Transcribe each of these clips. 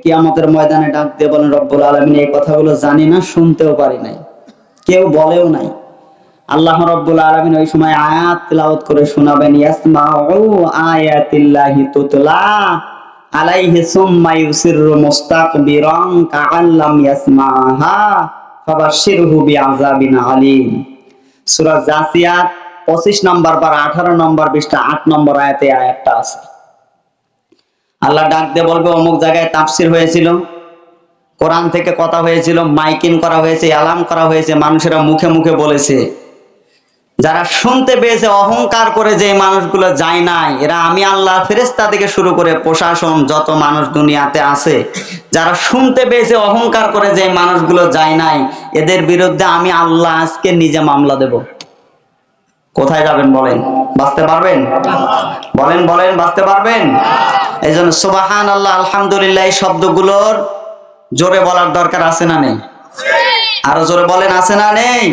কিয়ামতের ময়দানে ডাক দিয়ে বলেন, রব্বুল আলমিন, এই কথাগুলো জানি না, শুনতেও পারি নাই। কেউ বলেও নাই। আল্লাহ রব্বুল আলমিন ওই সময় আয়াত তিলাওয়াত করে শোনাবেন, ইয়াসমাউ আয়াতিল্লাহি তুতলা আলাইহি সুম্মা ইউসিররু মুস্তাকবিরান কাআল্লাম ইয়াসমাহা ফাবাশশিরহু বিআযাবিন আলীম। সূরা জাসিয়াত 25 নম্বর বার 18 নম্বর পৃষ্ঠা 8 নম্বর আয়াতে আয়াতটা আছে। আল্লাহ ডাক দিয়ে বলবে, অমুক জায়গায় তাফসির হয়েছিল, কোরআন থেকে কথা হয়েছিল, মাইকিং করা হয়েছে, অ্যালার্ম করা হয়েছে, মানুষেরা মুখে মুখে বলেছে। যারা শুনতে পেয়েছে, অহংকার করে যে মানুষগুলো যায় নাই, এরা আমি আল্লাহ ফেরেস্তা থেকে শুরু করে প্রশাসন, যত মানুষ দুনিয়াতে আছে, যারা শুনতে পেয়েছে, অহংকার করে যে মানুষগুলো যায় নাই, এদের বিরুদ্ধে আমি আল্লাহ আজকে নিজে মামলা দেব। কোথায় যাবেন বলেন? বাঁচতে পারবেন? বলেন বলেন বাঁচতে পারবেন? এই জন্য সুবাহান আল্লাহ আলহামদুলিল্লাহ এই শব্দগুলোর জোরে বলার দরকার আছে না নেই? আরও জোরে বলেন আছে না নেই?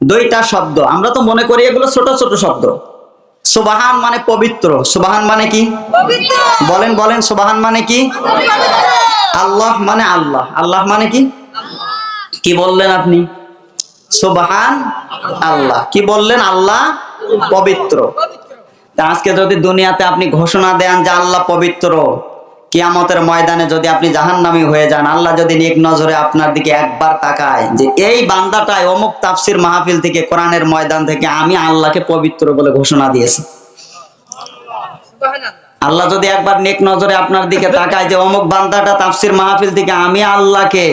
দুইটা শব্দ। আমরা তো মনে করি এগুলো ছোট ছোট শব্দ। সুবাহান মানে পবিত্র। সুবাহান মানে কি? বলেন বলেন সুবাহান মানে কি? আল্লাহ মানে আল্লাহ। আল্লাহ মানে কি? কি বললেন আপনি? সুবাহান আল্লাহ কি বললেন? আল্লাহ পবিত্র। আজকে যদি দুনিয়াতে আপনি ঘোষণা দেন যে আল্লাহ পবিত্র, কিয়ামতের ময়দানে যদি আপনি জাহান্নামী হয়ে যান, আল্লাহ যদি এক নজরে আপনার দিকে একবার তাকায় যে এই বান্দাটাই অমুক তাফসির মাহফিল থেকে, কোরআনের ময়দান থেকে আমি আল্লাহকে পবিত্র বলে ঘোষণা দিয়েছি। আল্লাহ যদি একবার নেক নজরে আপনার দিকে তাকায় যে অমুক বান্দাটা তাফসির মাহফিল থেকে আমি আল্লাহকে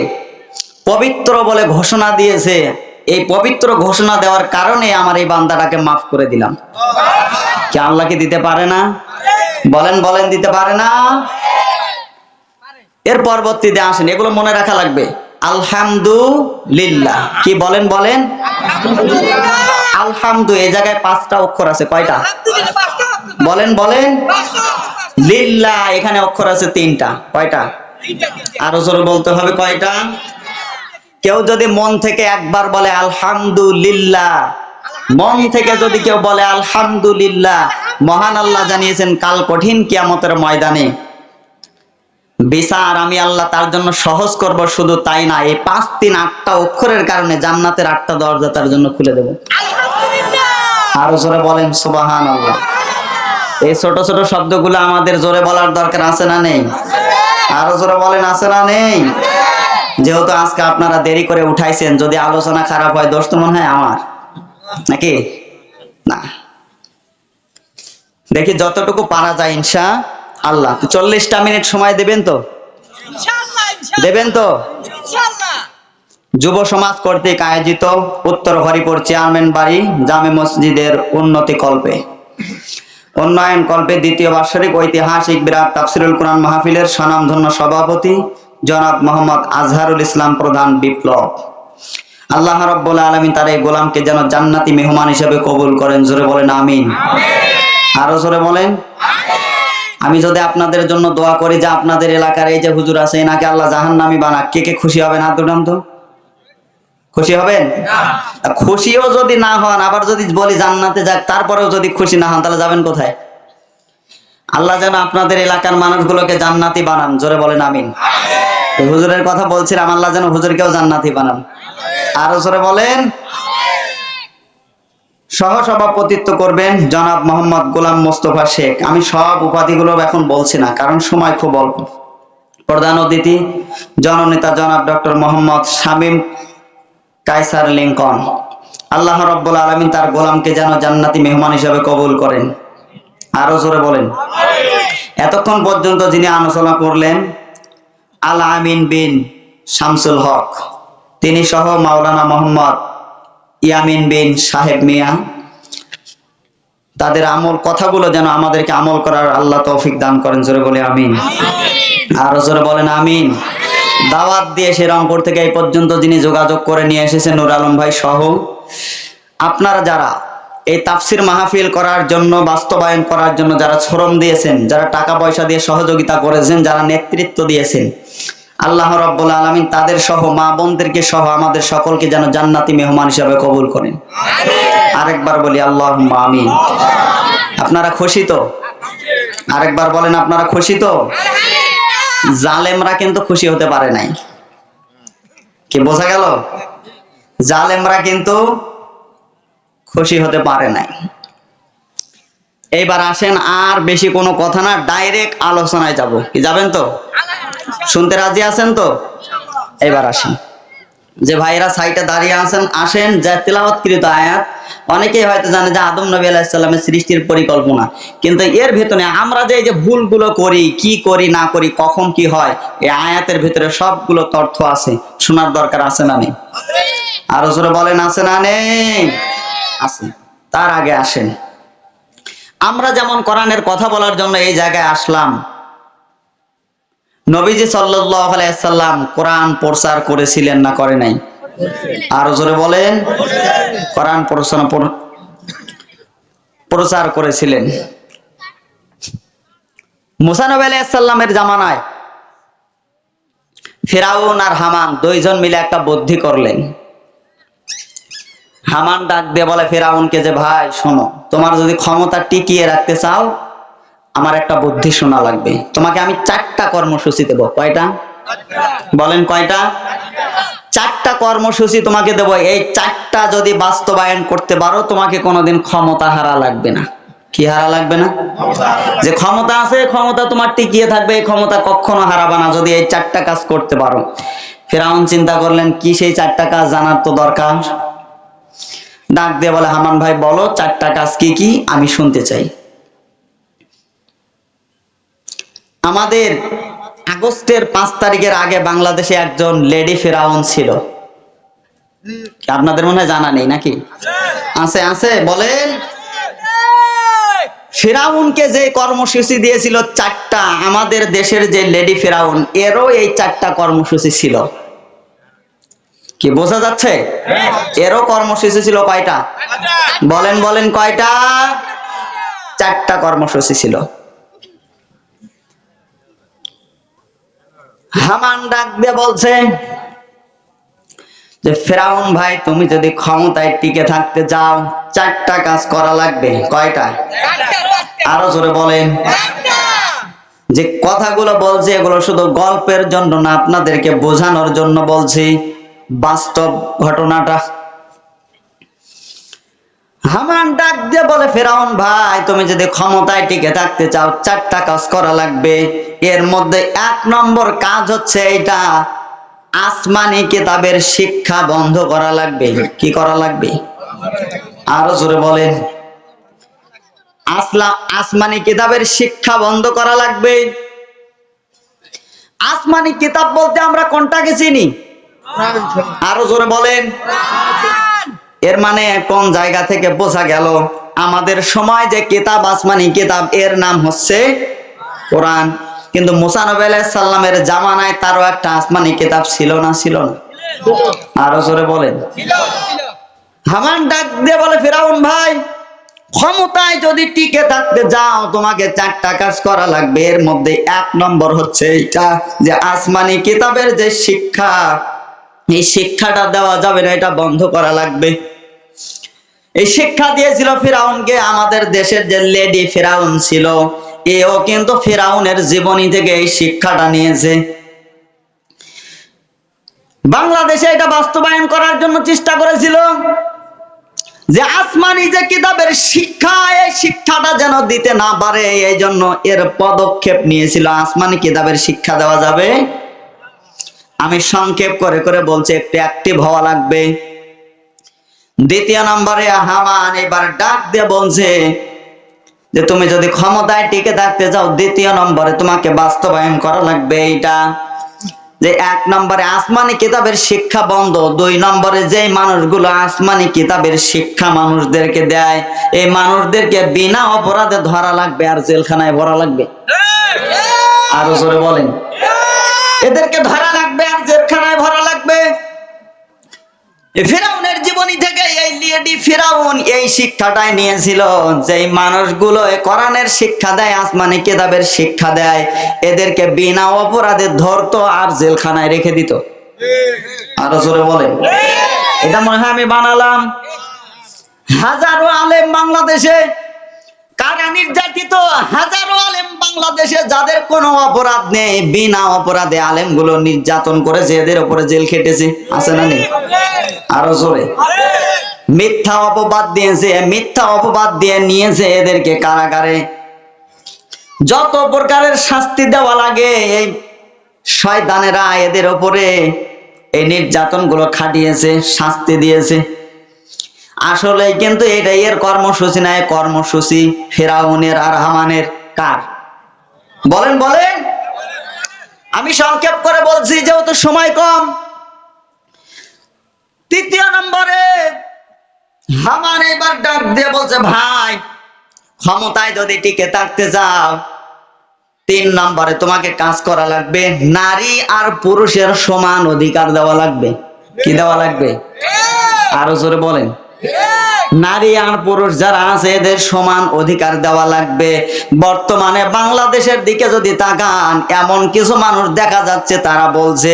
পবিত্র বলে ঘোষণা দিয়েছে এই পবিত্র ঘোষণা দেওয়ার কারণে আমার এই বান্দাটাকে মাফ করে দিলাম। কি আল্লাহ কি দিতে পারে না? বলেন বলেন, দিতে পারে না? এর পরবর্তীতে আসেন, এগুলো মনে রাখা লাগবে। আলহামদুলিল্লাহ। কি বলেন বলেন? আলহামদু এই জায়গায় পাঁচটা অক্ষর আছে, কয়টা? বলেন বলেন? লিল্লাহ, এখানে অক্ষর আছে তিনটা। কয়টা? আরও জোরে বলতে হবে, কয়টা? কেউ যদি মন থেকে একবার বলে আলহামদুলিল্লাহ মন থেকে যদি কেউ বলে আলহামদুলিল্লাহ মহান আল্লাহ জানিয়েছেন কাল কঠিন কিয়ামতের ময়দানে। বিচার আমি আল্লাহ তার জন্য সহজ করব শুধু তাই না এই পাঁচ তিন আটটা অক্ষরের কারণে জান্নাতের আটটা দরজা তার জন্য খুলে দেব। আরও জোরে বলেন সুবাহান আল্লাহ এই ছোট ছোট শব্দগুলো আমাদের জোরে বলার দরকার আছে না নেই? আরও জোরে বলেন আছে না নেই? যেহেতু আজকে আপনারা দেরি করে উঠাইছেন যদি আলোচনা খারাপ হয় দোষ তো মনে হয় আমার। নাকি? না। দেখি যতটুকু পারা যায় ইনশা আল্লাহ। চল্লিশটা মিনিট সময় দেবেন তো? দেবেন তো? যুব সমাজ কর্তৃক আয়োজিত উত্তর হরিপুর চেয়ারম্যান বাড়ি জামে মসজিদের উন্নতি কল্পে। উন্নয়ন কল্পে দ্বিতীয় বার্ষিক ঐতিহাসিক বিরাট তাফসিরুল কোরআন মাহফিলের স্বনামধন্য সভাপতি জনাব মোহাম্মদ আজহারুল ইসলাম প্রধান বিপ্লব। আল্লাহ রব্বুল আলমিন তার এই গোলামকে যেন জান্নাতি মেহমান হিসেবে কবুল করেন। জোরে বলেন আমিন। আরও জোরে বলেন আমি যদি আপনাদের জন্য দোয়া করি যে আপনাদের এলাকার এই যে হুজুর আছে এনাকে আল্লাহ জাহান নামি বানাক। কে কে খুশি হবেন? হাত দুটান তো খুশি হবেন? খুশিও যদি না হন আবার যদি বলি জান্নাতে যাক তারপরেও যদি খুশি না হন তাহলে যাবেন কোথায়? আল্লাহ যেন আপনাদের এলাকার মানুষগুলোকে জান্নাতি বানান। জোরে বলেন আমিন। হুজুরের কথা বলছিলাম আল্লাহ যেন হুজুরকেও জান্নাতি বানান। আরও জোরে বলেন। সহ সভাপতিত্ব করবেন জনাব মোহাম্মদ গোলাম মোস্তফা শেখ। আমি সব উপাধিগুলো এখন বলছি না, কারণ সময় খুব অল্প। প্রধান অতিথি, জননেতা জনাব ডক্টর মোহাম্মদ শামীম কাইসার লিঙ্কন। আল্লাহ রব্বুল আলমিন তার গোলামকে যেন জান্নাতি মেহমান হিসাবে কবুল করেন। আরও জোরে বলেন। এতক্ষণ পর্যন্ত যিনি আলোচনা করলেন আল আমিন বিন শামসুল হক। তিনি সহ মাওলানা মোহাম্মদ ইয়ামিন বিন সাহেব মিয়া। তাদের আমল কথাগুলো যেন আমাদেরকে আমল করার আল্লাহ তৌফিক দান করেন জোরে বলে আমিন। আরও জোরে বলেন আমিন। দাওয়াত দিয়ে সে রংপুর থেকে এই পর্যন্ত যিনি যোগাযোগ করে নিয়ে এসেছেন নুর আলম ভাই সহ আপনারা যারা এই তাফসির মাহফিল করার জন্য বাস্তবায়ন করার জন্য যারা শ্রম দিয়েছেন যারা টাকা পয়সা দিয়ে সহযোগিতা করেছেন যারা নেতৃত্ব দিয়েছেন আল্লাহ রব্বুল আলমিন তাদের সহ মা বোনদেরকে সহ আমাদের সকলকে যেন জান্নাতি মেহমান হিসাবে কবুল করেন। আরেকবার বলি আল্লাহ আমিন। আপনারা খুশি তো? আরেকবার বলেন আপনারা খুশি তো? জালেমরা কিন্তু খুশি হতে পারে নাই। কি বোঝা গেল? জালেমরা কিন্তু খুশি হতে পারে নাই। এইবার আসেন, আর বেশি কোনো কথা না ডাইরেক্ট আলোচনায় যাব। কি যাবেন তো? শুনতে রাজি আছেন তো? এবার আসেন। যে ভাইরা সাইটে দাঁড়িয়ে আছেন, আসেন, যা তেলাওয়াতকৃত আয়াত, অনেকেই হয়তো জানে যে আদম নবী আলাইসাল্লামের সৃষ্টির পরিকল্পনা। কিন্তু এর ভিতরে আমরা যে এই যে ভুলগুলো করি, কি করি, না করি, কখন কি হয়, এই আয়াতের ভিতরে সবগুলো তথ্য আছে, শোনার দরকার আছে না নেই? আরও জোরে বলেন, আছে না নেই? আছে তার আগে আসেন। আমরা যেমন কোরআনের কথা বলার জন্য এই জায়গায় আসলাম, নবীজি সাল্লাম কোরআন প্রচার করেছিলেন না করে নাই? আরও জোরে বলেন, কোরআন প্রচার করেছিলেন। মুসা নবী আলাইহিস সালামের জামানায় ফেরাউন আর হামান দুইজন মিলে একটা বুদ্ধি করলেন। হামান ডাক দিয়ে বলে, ফেরাউনকে যে ভাই, শোনো, তোমার যদি ক্ষমতা টিকিয়ে রাখতে চাও, আমার একটা বুদ্ধি শোনা লাগবে। তোমাকে আমি চারটা কর্মসূচি দেবো। কয়টা? বলেন কয়টা? চারটা কর্মসূচি তোমাকে দেব। এই চারটা যদি বাস্তবায়ন করতে পারো, তোমাকে কোনোদিন ক্ষমতা হারা লাগবে না। কি হারা লাগবে না? যে ক্ষমতা আছে, ক্ষমতা তোমার টিকিয়ে থাকবে, এই ক্ষমতা কখনো হারাবে না যদি এই চারটা কাজ করতে পারো। ফেরাউন চিন্তা করলেন, কি সেই চারটা কাজ জানার তো দরকার? ডাক দিয়ে বলে, হামান ভাই, বলো চারটা কাজ কি কি? আমি শুনতে চাই। আমাদের আগস্টের পাঁচ তারিখের আগে বাংলাদেশে একজন লেডি ফেরাউন ছিল। আপনাদের মনে হয় জানা নেই নাকি? আছে আছে, বলেন। ফেরাউনকে যে কর্মসূচি দিয়েছিল চারটা আমাদের দেশের যে লেডি ফেরাউন, এরও এই চারটা কর্মসূচি ছিল। কি বোঝা যাচ্ছে? এরও কর্মসূচি ছিল কয়টা? বলেন বলেন, কয়টা? চারটা কর্মসূচি ছিল। হামান ডাক দিয়ে বলছে যে, ফেরাউন ভাই, তুমি যদি ক্ষমতায় টিকে থাকতে যাও, চারটা কাজ করা লাগবে। কয়টা? আরও জোরে বলেন। যে কথাগুলো বলছি, এগুলো শুধু গল্পের জন্য না, আপনাদেরকে বোঝানোর জন্য বলছি। বাস্তব ঘটনাটা। হামান ডাক দিয়ে বলে, ফেরাউন ভাই, তুমি যদি ক্ষমতায় টিকে থাকতে চাও, চারটা কাজ করা লাগবে। এর মধ্যে এক নম্বর কাজ হচ্ছে এটা আসমানি কিতাবের শিক্ষা বন্ধ করা লাগবে। কি করা লাগবে? আরও জোরে বলেন। আসলা, আসমানি কিতাবের শিক্ষা বন্ধ করা লাগবে। আসমানি কিতাব বলতে আমরা কোনটাকে চিনি? আরও জোরে বলেন। এর মানে কোন জায়গা থেকে বোঝা গেল, আমাদের সময় যে কিতাব আসমানি কিতাব, এর নাম হচ্ছে কোরআন। কিন্তু মুসা নবী আলাইহিস জামানায় তারও একটা আসমানি কিতাব ছিল না ছিল না? আরও জোরে বলেন। হামান ডাক দিয়ে বলে, ফেরাউন ভাই, ক্ষমতায় যদি টিকে থাকতে যাও, তোমাকে চারটা কাজ করা লাগবে। এর মধ্যে এক নম্বর হচ্ছে এটা যে আসমানি কিতাবের যে শিক্ষা এই শিক্ষাটা দেওয়া যাবে না, এটা বন্ধ করা লাগবে। এই শিক্ষা দিয়েছিল ফেরাউনকে, আমাদের দেশের যে লেডি ফেরাউন ছিল, এও কিন্তু ফেরাউনের জীবনী থেকে এই শিক্ষাটা নিয়েছে। বাংলাদেশে এটা বাস্তবায়ন করার জন্য চেষ্টা করেছিল যে আসমানি যে কিতাবের শিক্ষা, এই শিক্ষাটা যেন দিতে না পারে, এই জন্য এর পদক্ষেপ নিয়েছিল। আসমানি কিতাবের শিক্ষা দেওয়া যাবে। আমি সংক্ষেপ করে করে বলছি একটু অ্যাক্টিভ হওয়া লাগবে। দ্বিতীয় নম্বরে হামান এবার ডাক দিয়ে বলছে যে তুমি যদি ক্ষমতায় টিকে থাকতে চাও দ্বিতীয় নম্বরে তোমাকে বাস্তবায়ন করা লাগবে এইটা। যে এক নম্বরে আসমানি কিতাবের শিক্ষা বন্ধ দুই নম্বরে যে মানুষগুলো আসমানি কিতাবের শিক্ষা মানুষদেরকে দেয় এই মানুষদেরকে বিনা অপরাধে ধরা লাগবে আর জেলখানায় ভরা লাগবে। আরও জোরে বলেন। এদেরকে ধরা লাগবে আর জেলখানায় ভরা লাগবে। ফেরাউনের জীবনী থেকে এই লিয়েডি ফেরাউন এই শিক্ষাটাই নিয়েছিল। যে মানুষগুলো কোরআনের শিক্ষা দেয়, আসমানি কিতাবের শিক্ষা দেয়, এদেরকে বিনা অপরাধে ধরতো আর জেলখানায় রেখে দিত। আরও জোরে বলে। এটা মনে হয় আমি বানালাম। হাজারো আলেম বাংলাদেশে কারা নির্যাতিত হাজারো আলেম বাংলাদেশে যাদের কোনো অপরাধ নেই, বিনা অপরাধে আলেমগুলো নির্যাতন করেছে, এদের উপরে জেল খেটেছে। আছে না নেই? আরও জোরে। মিথ্যা অপবাদ দিয়েছে, মিথ্যা অপবাদ দিয়ে নিয়েছে এদেরকে কারাগারে। যত প্রকারের শাস্তি দেওয়া লাগে, এই শয়তানেরা এদের ওপরে এই নির্যাতনগুলো খাটিয়েছে, শাস্তি দিয়েছে। আসলে কিন্তু এটাই এর কর্মসূচি নাই কর্মসূচি ফেরাউনের আর হামানের কার? বলেন বলেন। আমি সংক্ষেপ করে বলছি, যেহেতু সময় কম। তৃতীয় নম্বরে হামান এবার ডাক দিয়ে বলছে, ভাই, ক্ষমতায় যদি টিকে থাকতে যাও তিন নম্বরে তোমাকে কাজ করা লাগবে। নারী আর পুরুষের সমান অধিকার দেওয়া লাগবে। কি দেওয়া লাগবে? আরও জোরে বলেন। নারী আর পুরুষ যারা আছে, এদের সমান অধিকার দেওয়া লাগবে। বর্তমানে বাংলাদেশের দিকে যদি তাকান, এমন কিছু মানুষ দেখা যাচ্ছে, তারা বলছে,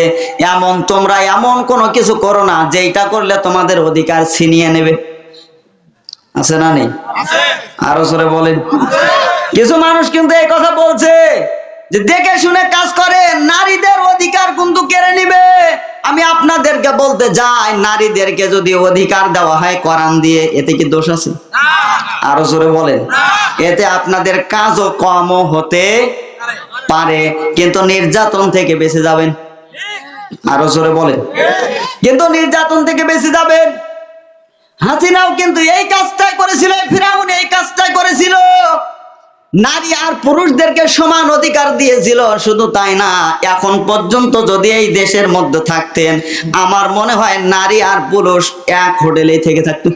এমন তোমরা এমন কোনো কিছু করো না যেটা করলে তোমাদের অধিকার ছিনিয়ে নেবে। আছে না নেই? আরও জোরে বলেন। কিছু মানুষ কিন্তু এই কথা বলছে, যে দেখে শুনে কাজ করে, নারীদের অধিকার কিন্তু কেড়ে নিবে। আমি আপনাদেরকে বলতে যাই নারীদেরকে যদি অধিকার দেওয়া হয় কোরআন দিয়ে এতে কি দোষ আছে? আরও জোরে বলেন। এতে আপনাদের কাজও কমও হতে পারে কিন্তু নির্যাতন থেকে বেঁচে যাবেন। আরও জোরে বলেন। কিন্তু নির্যাতন থেকে বেঁচে যাবেন। হাসিনাও কিন্তু এই কাজটাই করেছিল ফিরাউন এই কাজটাই করেছিল। নারী আর পুরুষদেরকে সমান অধিকার দিয়েছিল, শুধু তাই না, এখন পর্যন্ত যদি এই দেশের মধ্যে থাকতেন, আমার মনে হয় নারী আর পুরুষ এক হোটেলেই থেকে থাকতো।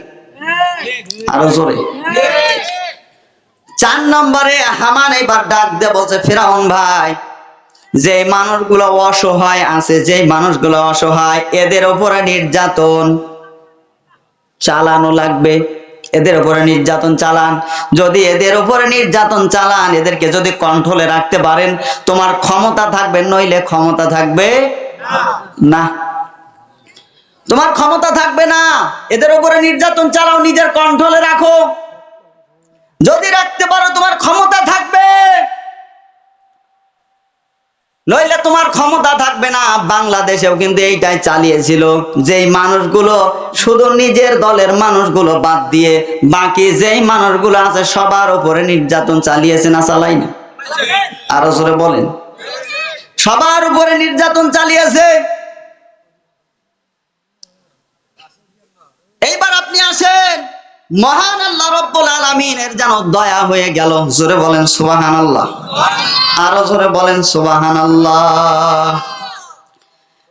আরও জোরে। চার নম্বরে হামান এবার ডাক দিয়ে বলছে, ফেরাউন ভাই যে মানুষগুলো অসহায় আছে যে মানুষগুলো অসহায়, এদের উপরে নির্যাতন চালানো লাগবে। এদের উপরে নির্যাতন চালান। যদি এদের উপরে নির্যাতন চালান, এদেরকে যদি কন্ট্রোলে রাখতে পারেন, তোমার ক্ষমতা থাকবে, নইলে ক্ষমতা থাকবে না। তোমার ক্ষমতা থাকবে না। এদের উপরে নির্যাতন চালাও, নিজের কন্ট্রোলে রাখো। যদি রাখতে পারো, তোমার ক্ষমতা থাকবে। নইলে তোমার ক্ষমতা থাকবে না। বাংলাদেশেও কিন্তু এইটাই চালিয়েছিল, যেই মানুষগুলো শুধু নিজের দলের মানুষগুলো বাদ দিয়ে বাকি যেই মানুষগুলো আছে সবার উপরে নির্যাতন চালিয়েছে না চালাই না আরও জোরে বলেন। সবার উপরে নির্যাতন চালিয়েছে এইবার আপনি আসেন মহান আল্লাহ রব্বুল আলামিনের যেন দয়া হয়ে গেল। জোরে বলেন সুবাহান আল্লাহ আরও জোরে বলেন সুবাহান আল্লাহ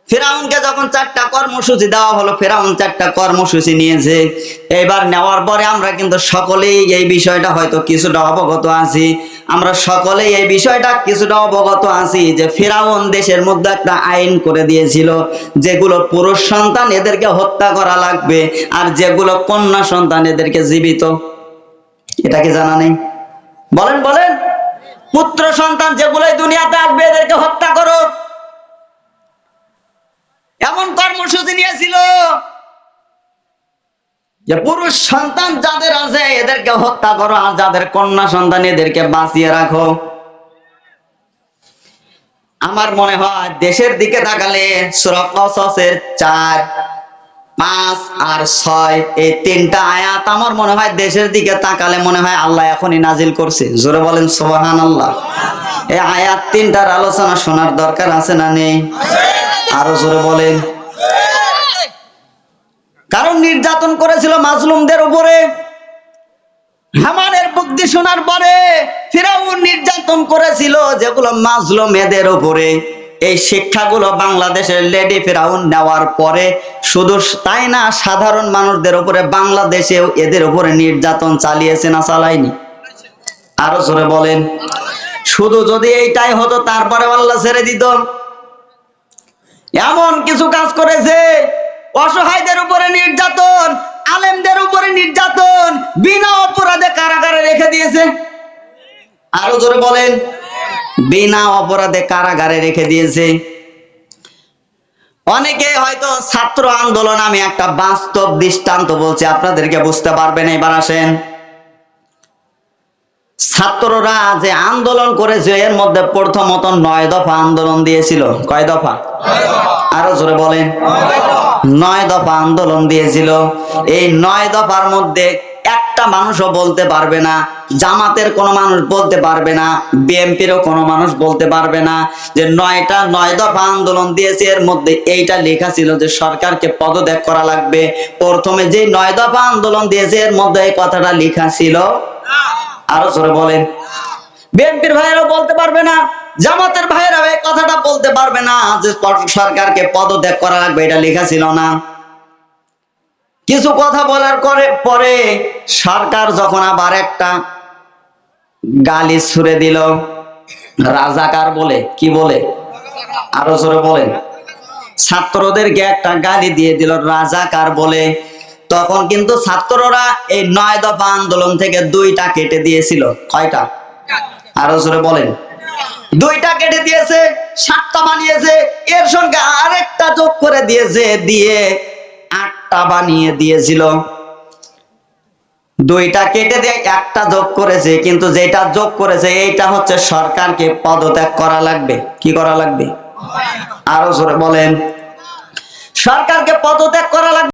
ফেরাউনকে যখন চারটা কর্মসূচি দেওয়া হলো, ফেরাউন চারটা কর্মসূচি নিয়েছে। এবার নেওয়ার পরে আমরা কিন্তু সকলেই এই বিষয়টা হয়তো কিছুটা অবগত আছি। আমরা সকলেই এই বিষয়টা কিছুটা অবগত আছি যে ফেরাউন দেশের মধ্যে একটা আইন করে দিয়েছিল, যেগুলো পুরুষ সন্তান এদেরকে হত্যা করা লাগবে আর যেগুলো কন্যা সন্তান এদেরকে জীবিত। এটা কি জানা নেই? বলেন বলেন। পুত্র সন্তান যেগুলোই দুনিয়াতে আসবে, এদেরকে হত্যা করো এমন কর্মসূচি নিয়েছিল যে পুরুষ সন্তান যাদের আছে, এদেরকে হত্যা করো আর যাদের কন্যা সন্তান, এদেরকে বাঁচিয়ে রাখো। আমার মনে হয় দেশের দিকে তাকালে সুরক্ষের চার, পাঁচ আর ছয়, এই তিনটা আয়াত আমার মনে হয় দেশের দিকে তাকালে মনে হয় আল্লাহ এখনই নাজিল করছে। জোরে বলেন সোবাহান আল্লাহ এই আয়াত তিনটার আলোচনা শোনার দরকার আছে না নেই? আরও জোরে বলেন। কারণ নির্যাতন করেছিল মাজলুমদের উপরে। হামানের বুদ্ধি শোনার পরে ফিরাউন নির্যাতন করেছিল যেগুলো মাজলুম এদের উপরে। এই শিক্ষাগুলো বাংলাদেশের লেডি ফেরাউন নেওয়ার পরে শুধু তাই না, সাধারণ মানুষদের উপরে, বাংলাদেশেও এদের উপরে নির্যাতন চালিয়েছে না চালায়নি? আরও জোরে বলেন। শুধু যদি এইটাই হতো তারপরে আল্লাহ ছেড়ে দিত। এমন কিছু কাজ করেছে। অসহায়দের উপরে নির্যাতন, আলেমদের উপরে নির্যাতন, বিনা অপরাধে কারাগারে রেখে দিয়েছে। আরও জোরে বলেন। বিনা অপরাধে কারাগারে রেখে দিয়েছে। অনেকে হয়তো ছাত্র আন্দোলন আমি একটা বাস্তব দৃষ্টান্ত বলছি, আপনাদেরকে বুঝতে পারবেন, এবার আসেন। ছাত্ররা যে আন্দোলন করেছে, এর মধ্যে প্রথমত নয় দফা আন্দোলন দিয়েছিল। কয় দফা? আরও জোরে বলেন। নয় দফা আন্দোলন দিয়েছিল। এই নয় দফার মধ্যে একটা মানুষও বলতে পারবে না, জামাতের কোনো মানুষ বলতে পারবে না, বিএনপিরও কোনো মানুষ বলতে পারবে না যে নয়টা নয় দফা আন্দোলন দিয়েছে, এর মধ্যে এইটা লেখা ছিল যে সরকারকে পদত্যাগ করা লাগবে। প্রথমে যে নয় দফা আন্দোলন দিয়েছে, এর মধ্যে এই কথাটা লেখা ছিল আরও জোরে বলেন। বিএনপির ভাইয়েরাও বলতে পারবে না, জামাতের ভাইয়েরাও এই কথাটা বলতে পারবে না যে সরকারকে পদত্যাগ করা লাগবে, এটা লেখা ছিল না। কিছু কথা বলার করে পরে সরকার যখন আবার একটা গালি ছুড়ে দিল, রাজাকার বলে, কি বলে? আরও জোরে বলেন। ছাত্রদেরকে একটা গালি দিয়ে দিল, রাজাকার বলে তখন কিন্তু ছাত্ররা এই নয় দফা আন্দোলন থেকে দুইটা কেটে দিয়েছিল। কয়টা? আরও জোরে বলেন। দুইটা কেটে দিয়েছে, সাতটা বানিয়েছে, এর সঙ্গে আরেকটা যোগ করে দিয়েছে, দিয়ে আটটা বানিয়ে দিয়েছিল। দুইটা কেটে দিয়ে একটা যোগ করেছে, কিন্তু যেটা যোগ করেছে, এইটা হচ্ছে সরকারকে পদত্যাগ করা লাগবে। কি করা লাগবে? আরও জোরে বলেন। সরকারকে পদত্যাগ করা লাগবে।